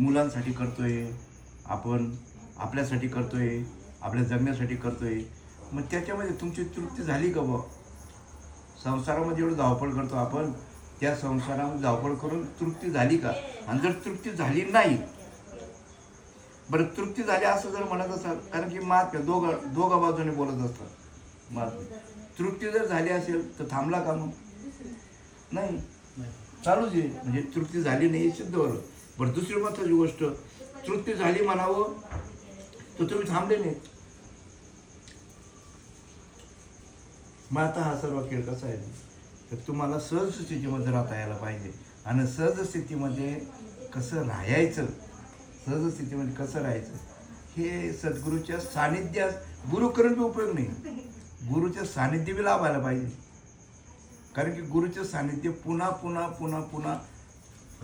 मुलांसाठी करतोय आपण आपल्यासाठी करतोय आपल्या जगण्यासाठी करतोय. मग त्याच्यामध्ये तुमची तृप्ती झाली का बुवा? संसारामध्ये एवढं धावपळ करतो आपण त्या संसारामध्ये धावपळ करून तृप्ती झाली का? आणि जर तृप्ती झाली नाही बरं तृप्ती झाली असं जर म्हणत असाल कारण की महात्म्य दोघं दोघा बाजूने बोलत असतात. महात्म्य तृप्ती जर झाली असेल तर थांबला का मग? नाही. चालूच आहे. म्हणजे तृप्ती झाली नाही सिद्ध झालं बरं दुसरी महत्वाची गोष्ट. तृप्ती झाली म्हणावं तर तुम्ही थांबले नाही. मग आता हा सर्व खेळ कसा आहे? तर तुम्हाला सहज स्थितीमध्ये राहता यायला पाहिजे. आणि सहज स्थितीमध्ये कसं राहायचं सहज स्थितीमध्ये कसं राहायचं हे सद्गुरूच्या सानिध्यात गुरु करून बी उपयोग नाही. गुरुच्या सानिध्य बी लाभायला पाहिजे. कारण की गुरुचं सानिध्य पुन्हा पुन्हा पुन्हा पुन्हा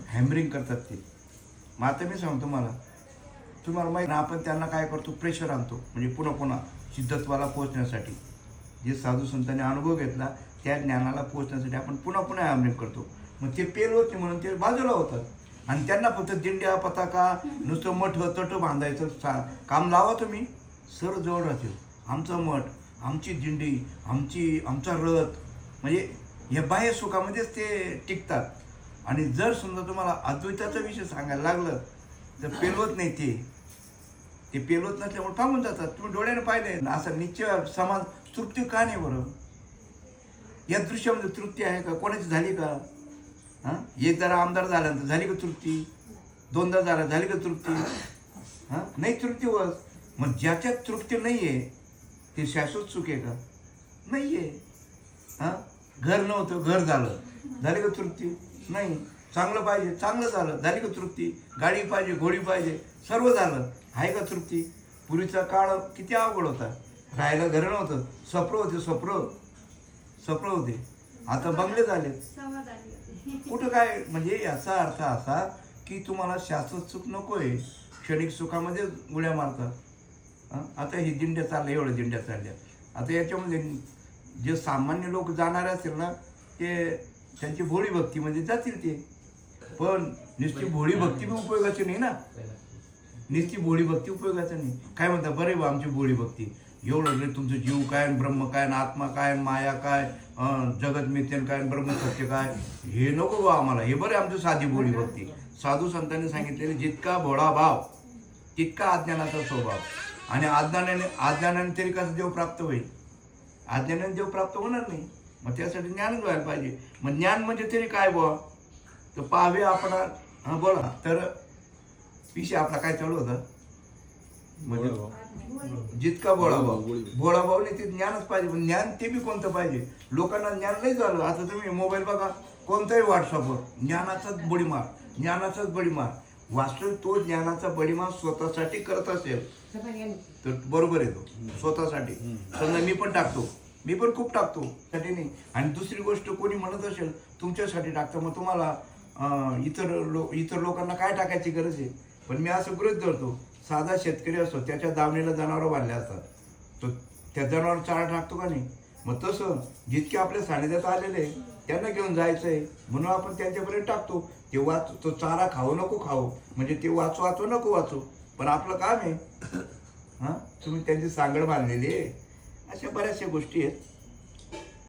हॅमरिंग करतात ते. मग आता मी सांगतो मला तुम्हाला माहीत ना आपण त्यांना काय करतो? प्रेशर आणतो. म्हणजे पुन्हा पुन्हा सिद्धत्वाला पोहोचण्यासाठी. जे साधू संतांनी अनुभव घेतला त्या ज्ञानाला पोहोचण्यासाठी आपण पुन्हा पुन्हा हॅमरिंग करतो. मग ते पेल होते म्हणून ते बाजूला होतात. आणि त्यांना फक्त दिंड्या पताका नुसतं मठ तट बांधायचं सा काम लावा तुम्ही. सर जवळ राहतील. आमचा मठ आमची दिंडी आमची आमचा रथ म्हणजे या बाह्य सुखामध्येच ते टिकतात. आणि जर समजा तुम्हाला अद्वैताचा विषय सांगायला लागलं तर पेलवत नाही ते. ते पेलवत नसल्यामुळे थांबून जातात. तुम्ही डोळ्याने पाहिले. ना असं निश्चय समाज तृप्ती का नाही बरं? या दृश्यामध्ये तृप्ती आहे का? कोणाची झाली का? हां? एक जरा आमदार झाल्यानंतर झाली का तृप्ती? दोनदा झाला झाली का तृप्ती? हां? नाही तृप्ती होत. मग ज्याच्यात तृप्ती नाही आहे ते शाश्वत सुख आहे का? नाही आहे हां? घर नव्हतं घर झालं. झाली का तृप्ती? नाही. चांगलं पाहिजे चांगलं झालं. झाली का तृप्ती? गाडी पाहिजे घोडी पाहिजे सर्व झालं. आहे का तृप्ती? पूर्वीचा काळ किती अवघड होता. राहायला घर नव्हतं. स्वप्न होते स्वप्न. स्वप्न होते. आता बंगले झाले. कुठं काय? म्हणजे याचा अर्थ असा की तुम्हाला शाश्वत सुख नको आहे क्षणिक सुखामध्ये उड्या मारतात. आता हे दिंड्या चालल्या एवढ्या दिंड्या चालल्या. आता याच्यामध्ये जे सामान्य लोक जाणारे असतील ना ते त्यांची भोळी भक्तीमध्ये म्हणजे जातील ते. पण नुसती भोळी भक्ती पण उपयोगाची नाही ना. नुसती भोळी भक्ती उपयोगाची नाही. काय म्हणता बरे बा आमची भोळी भक्ती. एवढं रे तुमचं जीव काय ब्रह्म काय आत्मा काय माया काय जगत मिथ्यन काय आणि ब्रह्म सत्य काय हे नको बा आम्हाला. हे बरे आमची साधी भोळी भक्ती. साधू संतांनी सांगितलेले जितका भोळा भाव तितका अज्ञानाचा स्वभाव. आणि अज्ञानाने अज्ञानाने तरी कसं देव प्राप्त होईल? अज्ञानाने देव प्राप्त होणार नाही. मग त्यासाठी ज्ञानच व्हायला पाहिजे. मग ज्ञान म्हणजे तरी काय बुवा? तर पाहावे आपण. हा बोला. तर विषय आपला काय चालू होता? म्हणजे जितका भोळा भावने ते ज्ञानच पाहिजे. पण ज्ञान ते बी कोणतं पाहिजे? लोकांना ज्ञान नाही झालं. आता तुम्ही मोबाईल बघा. कोणताही व्हॉट्सअपवर ज्ञानाचाच बडीमार ज्ञानाचाच बडीमार वास्तविक तो ज्ञानाचा बडीमार स्वतःसाठी करत असेल. तर बरोबर येतो स्वतःसाठी. समजा मी पण टाकतो. मी पण खूप टाकतो. साठी नाही. आणि दुसरी गोष्ट कोणी म्हणत असेल तुमच्यासाठी टाकतं. मग तुम्हाला इतर लो इतर लोकांना काय टाकायची गरज आहे? पण मी असं गृहित धरतो साधा शेतकरी असतो त्याच्या दावणीला जनावरं बांधले असतात. तो त्या जनावर चारा टाकतो का नाही? मग तसं जितके आपल्या सानिध्यात आलेले आहे, त्यांना घेऊन जायचं आहे म्हणून आपण त्यांच्यापर्यंत टाकतो. किंवा तो चारा खाऊ नको खाऊ. म्हणजे ते वाचू वाचू नको वाचू. पण आपलं काम आहे. हां? तुम्ही त्यांची सांगड बांधलेली आहे. अशा बऱ्याचशा गोष्टी आहेत.